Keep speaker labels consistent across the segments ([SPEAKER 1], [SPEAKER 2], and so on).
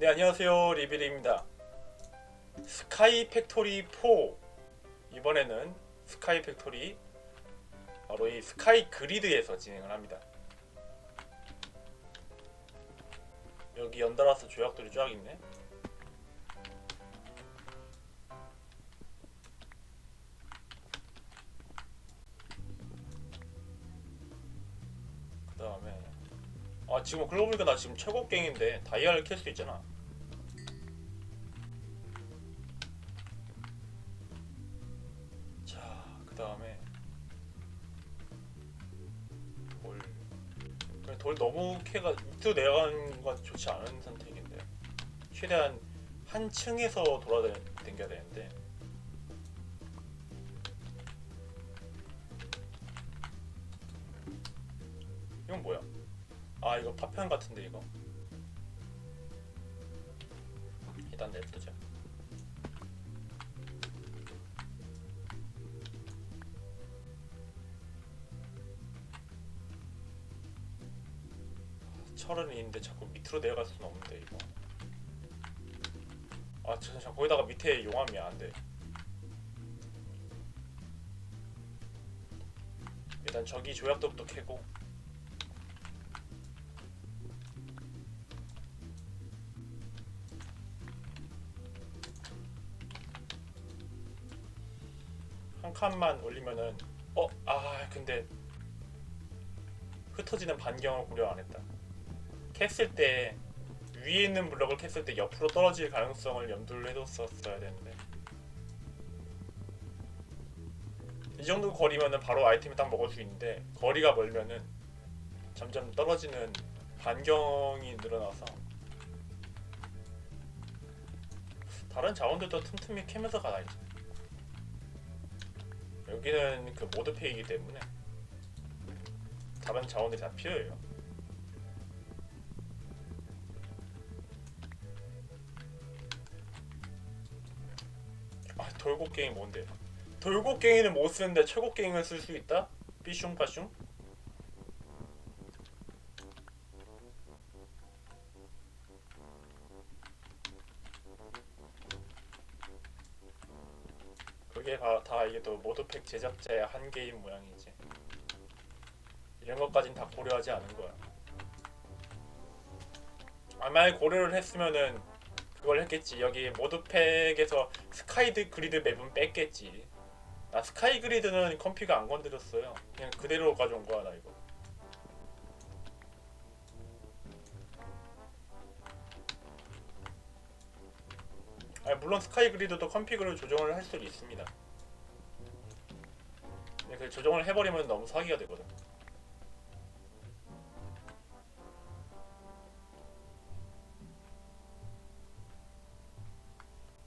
[SPEAKER 1] 네 안녕하세요. 리비리입니다. 스카이 팩토리 4 이번에는 스카이 팩토리 바로 이 스카이 그리드에서 진행을 합니다. 여기 연달아서 조약들이 쫙 있네 아 지금 그러고 보니까 나 지금 최고 갱인데 다이아를 캘 수 있잖아 자, 그 다음에 돌. 돌 너무 캐가 밑으로 내려가는 건 좋지 않은 선택인데 최대한 한 층에서 돌아다녀야 되는데 이건 뭐야? 아 이거 파편 같은데 이거. 일단 냅두자. 철은 있는데 자꾸 밑으로 내려갈 수는 없는데 이거. 아 잠깐 거기다가 밑에 용암이 안돼. 일단 저기 조약도부터 캐고 칸만 올리면은 어? 아 근데 흩어지는 반경을 고려 안 했다 캤을 때 위에 있는 블럭을 캤을 때 옆으로 떨어질 가능성을 염두를 해뒀었어야 되는데 이 정도 거리면은 바로 아이템을 딱 먹을 수 있는데 거리가 멀면은 점점 떨어지는 반경이 늘어나서 다른 자원들도 틈틈이 캐면서 가야지 여기는 그 모드페이기 때문에 다른 자원들이 다 필요해요 아 돌고갱이 뭔데? 돌고갱이는 못 쓰는데 최고갱이를 쓸수 있다? 삐숑빠숑? 그게 다, 다 이게 또 모드팩 제작자의 한계인 모양이지 이런 것까진 다 고려하지 않은 거야 아마 고려를 했으면은 그걸 했겠지. 여기 모드팩에서 스카이드 그리드 맵은 뺐겠지. 나 스카이 그리드는 컴피가 안 건드렸어요. 그냥 그대로 가져온 거야 나 이거. 아니, 물론 스카이 그리드도 컴피그를 조정을 할 수 있습니다. 그 조정을 해버리면 너무 사기가 되거든.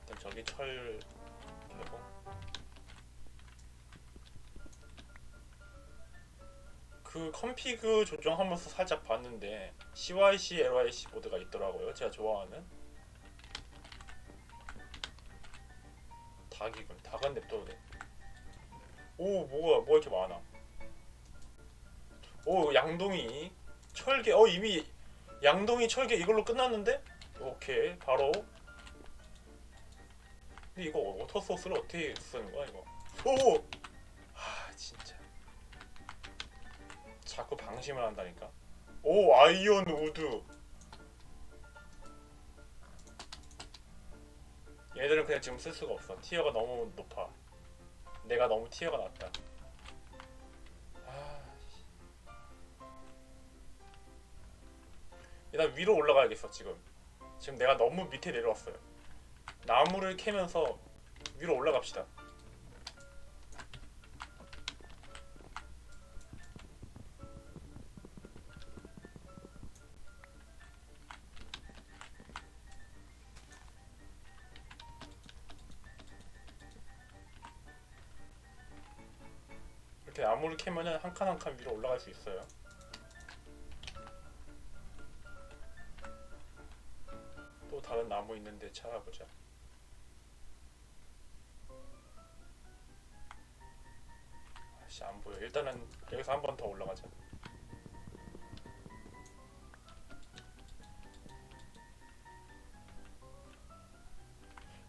[SPEAKER 1] 일단 저기 철 캐고 그 컴피그 조정하면서 살짝 봤는데 CYC, LYC 모드가 있더라고요. 제가 좋아하는 닭이군. 닭은 냅둬도 돼. 오 뭐가 뭐 이렇게 많아. 오 양동이 철개. 어 이미 양동이 철개 이걸로 끝났는데? 오케이 바로 근데 이거 워터 소스를 어떻게 쓰는 거야 이거? 오! 아 진짜 자꾸 방심을 한다니까. 오 아이언 우드. 얘들은 그냥 지금 쓸 수가 없어. 티어가 너무 높아. 내가 너무 티어가 낮다. 아, 씨. 일단 위로 올라가야겠어 지금. 지금 내가 너무 밑에 내려왔어요. 나무를 캐면서 위로 올라갑시다. 칸 한 칸 위로 올라갈 수 있어요. 또 다른 나무 있는데 찾아보자. 아씨 안 보여. 일단은 여기서 한 번 더 올라가자.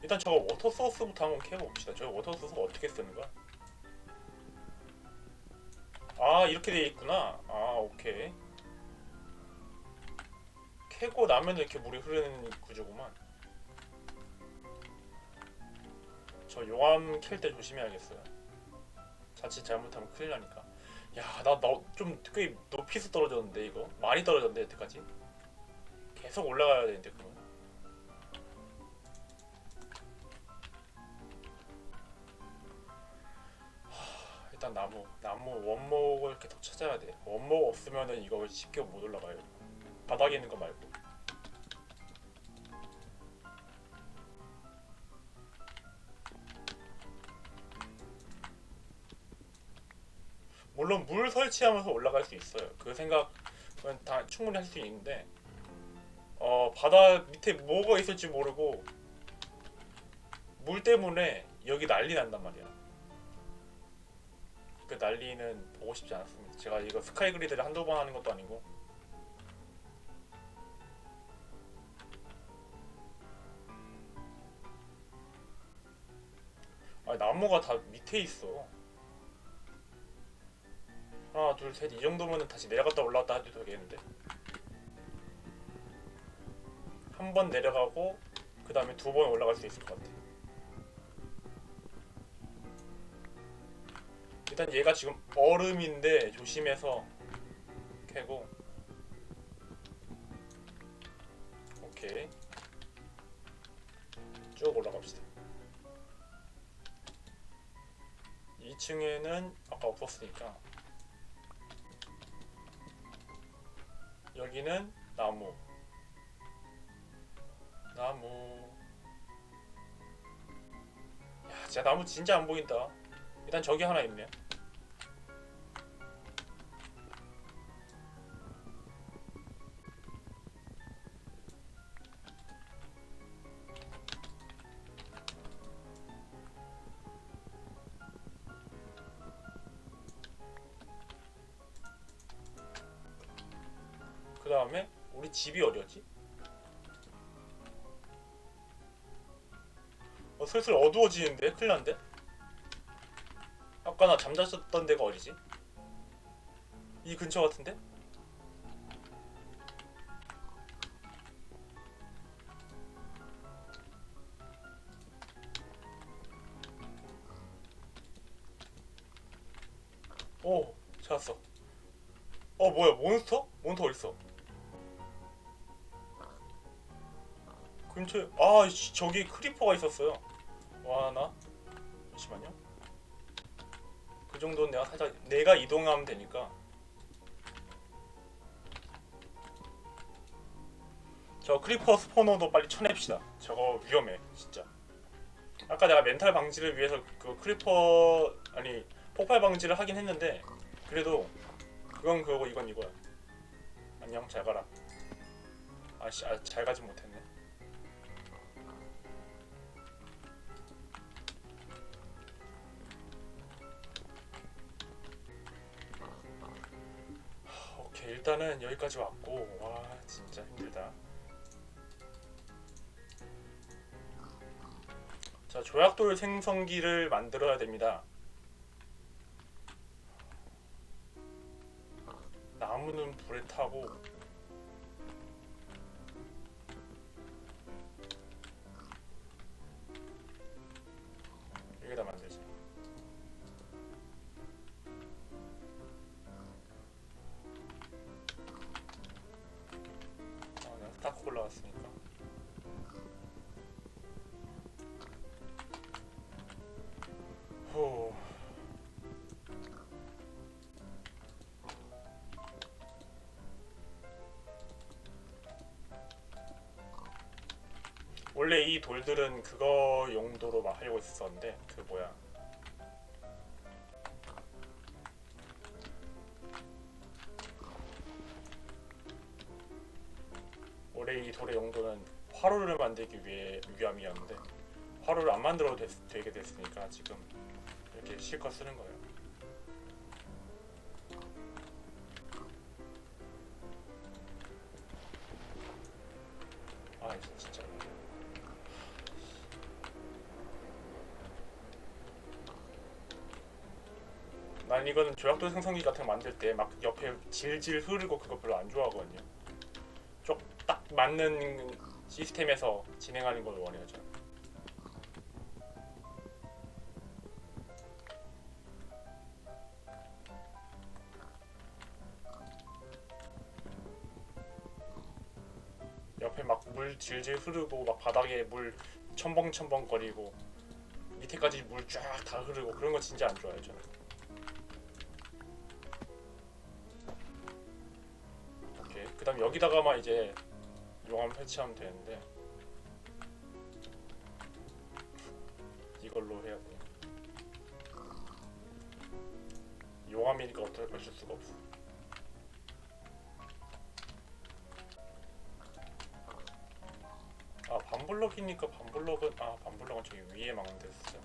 [SPEAKER 1] 일단 저거 워터 소스부터 한번 캐봅시다. 저 워터 소스 어떻게 쓰는 거야? 아 이렇게 돼 있구나. 아 오케이. 캐고 나면 이렇게 물이 흐르는 구조구만. 저 용암 캘 때 조심해야겠어요. 자칫 잘못하면 큰일 나니까. 야, 나좀꽤 높이서 떨어졌는데 이거 많이 떨어졌는데 여태까지. 계속 올라가야 되는데 그거. 일단 나무, 나무 원목을 이렇게 더 찾아야 돼. 원목 없으면은 이거 쉽게 못 올라가요. 바닥에 있는 거 말고. 물론 물 설치하면서 올라갈 수 있어요. 그 생각은 다 충분히 할 수 있는데 어 바다 밑에 뭐가 있을지 모르고 물 때문에 여기 난리 난단 말이야. 그 난리는 보고 싶지 않았습니다. 제가 이거 스카이 그리드를 한두 번 하는 것도 아니고 아 나무가 다 밑에 있어. 하나 둘 셋 이 정도면은 다시 내려갔다 올라갔다 해도 되겠는데 한 번 내려가고 그 다음에 두 번 올라갈 수 있을 것 같아 일단 얘가 지금 얼음인데 조심해서 캐고. 오케이. 쭉 올라갑시다. 2층에는 아까 없었으니까 여기는 나무. 나무. 야 진짜 나무 진짜 안 보인다. 일단 저기 하나 있네 슬슬 어두워지는데? 큰일 난데? 아까 나 잠잤었던 데가 어디지? 이 근처 같은데? 오 찾았어 어 뭐야 몬스터? 몬스터 어딨어? 근처에 아 씨, 저기 크리퍼가 있었어요 와나? 잠시만요. 그 정도는 내가 살짝 내가 이동하면 되니까. 저 크리퍼 스포너도 빨리 쳐냅시다. 저거 위험해 진짜. 아까 내가 멘탈 방지를 위해서 그 크리퍼 아니 폭발 방지를 하긴 했는데 그래도 그건 그거고 이건 이거야. 안녕 잘 가라. 아씨 아, 잘 가진 못했네 일단은 여기까지 왔고 와 진짜 힘들다. 자 조약돌 생성기를 만들어야 됩니다. 나무는 불에 타고 딱 올라왔으니까. 후. 원래 이 돌들은 그거 용도로 막 하려고 했었는데 그 뭐야 만들어도 됐, 되게 됐으니까 지금 이렇게 실컷 쓰는 거예요. 아 진짜. 난 이거는 조약돌 생성기 같은 거 만들 때 막 옆에 질질 흐르고 그거 별로 안 좋아하거든요. 쪽 딱 맞는 시스템에서 진행하는 걸 원해요, 저는. 물 질질 흐르고 막 바닥에 물 첨벙첨벙 거리고 밑에까지 물 쫙 다 흐르고 그런 거 진짜 안 좋아해요 저는. 오케이. 그다음 여기다가만 이제 용암 설치하면 되는데 이걸로 해야 돼. 용암이니까 어쩔 어쩔 수가 없어. 블럭이니까 반블럭은 아 반블럭은 저기 위에 막는 데 쓰죠.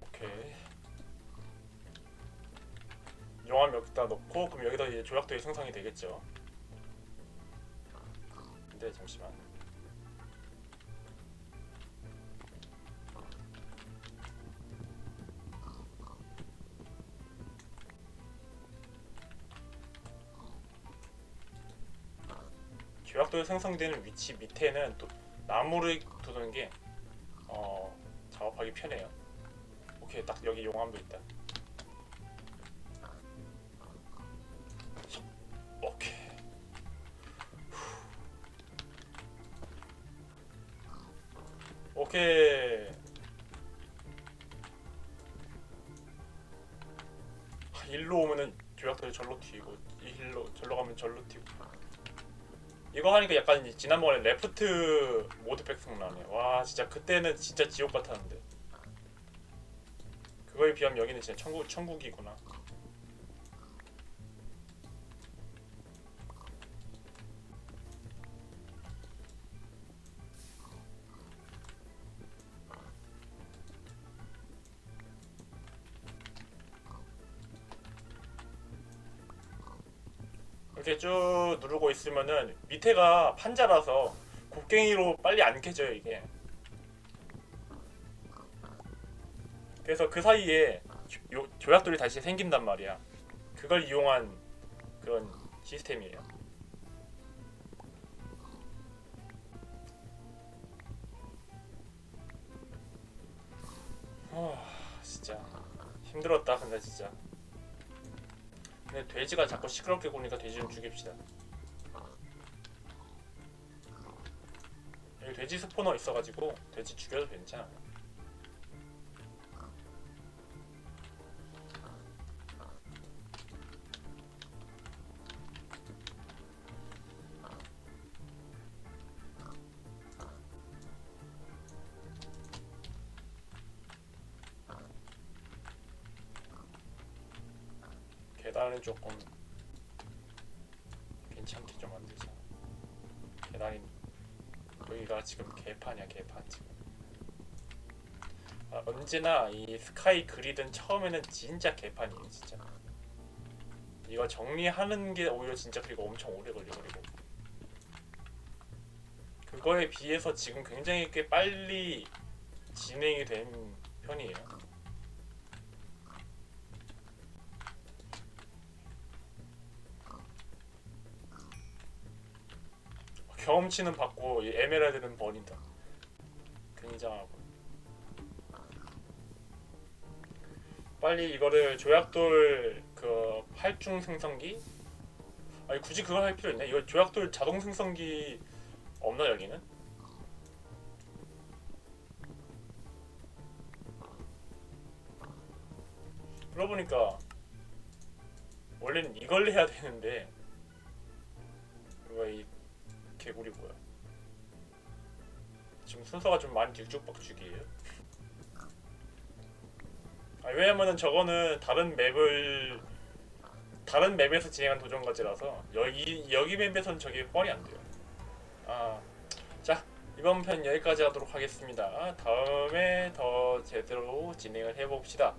[SPEAKER 1] 오케이. 용암 여기다 넣고 그럼 여기다 이제 조약돌이 생성이 되겠죠. 근데 잠시만. 조약돌 생성되는 위치 밑에는 또 나무를 두는 게 어, 작업하기 편해요. 오케이 딱 여기 용암도 있다. 쏙. 오케이. 후. 오케이. 아, 일로 오면은 조약돌이 절로 튀고 이 일로 절로 가면 절로 튀고. 이거 하니까 약간 이 지난번에 레프트 모드백 생각나네. 와 진짜 그때는 진짜 지옥 같았는데. 그거에 비하면 여기는 진짜 천국 천국이구나. 쭉 누르고 있으면은 밑에가 판자라서 곡괭이로 빨리 안 깨져요 이게. 그래서 그 사이에 조- 요, 조약돌이 다시 생긴단 말이야. 그걸 이용한 그런 시스템이에요. 아 진짜 힘들었다 근데 진짜. 근데 돼지가 자꾸 시끄럽게 구니까 돼지 좀 죽입시다. 여기 돼지 스포너 있어가지고 돼지 죽여도 괜찮아. 조금 괜찮게 좀 만들자. 계단이 여기가 지금 개판이야 개판 지금. 아, 언제나 이 스카이 그리드는 처음에는 진짜 개판이에요 진짜. 이거 정리하는 게 오히려 진짜 그리고 엄청 오래 걸려 그리고. 그거에 비해서 지금 굉장히 꽤 빨리 진행이 된 편이에요. 경험치는 받고 이 에메랄드는 버린다. 굉장하고. 빨리 이거를 조약돌 그 활중 생성기? 아니 굳이 그걸 할 필요 있나? 이거 조약돌 자동 생성기 없나 여기는? 그러고 보니까 원래는 이걸 해야 되는데 왜이 개구리 뭐야? 지금 순서가 좀 많이 뒤죽박죽이에요. 아, 왜냐면은 저거는 다른 맵을 다른 맵에서 진행한 도전 과제라서 여기 여기 맵에선 저게 뻔히 안 돼요. 아, 자 이번 편 여기까지 하도록 하겠습니다. 다음에 더 제대로 진행을 해봅시다.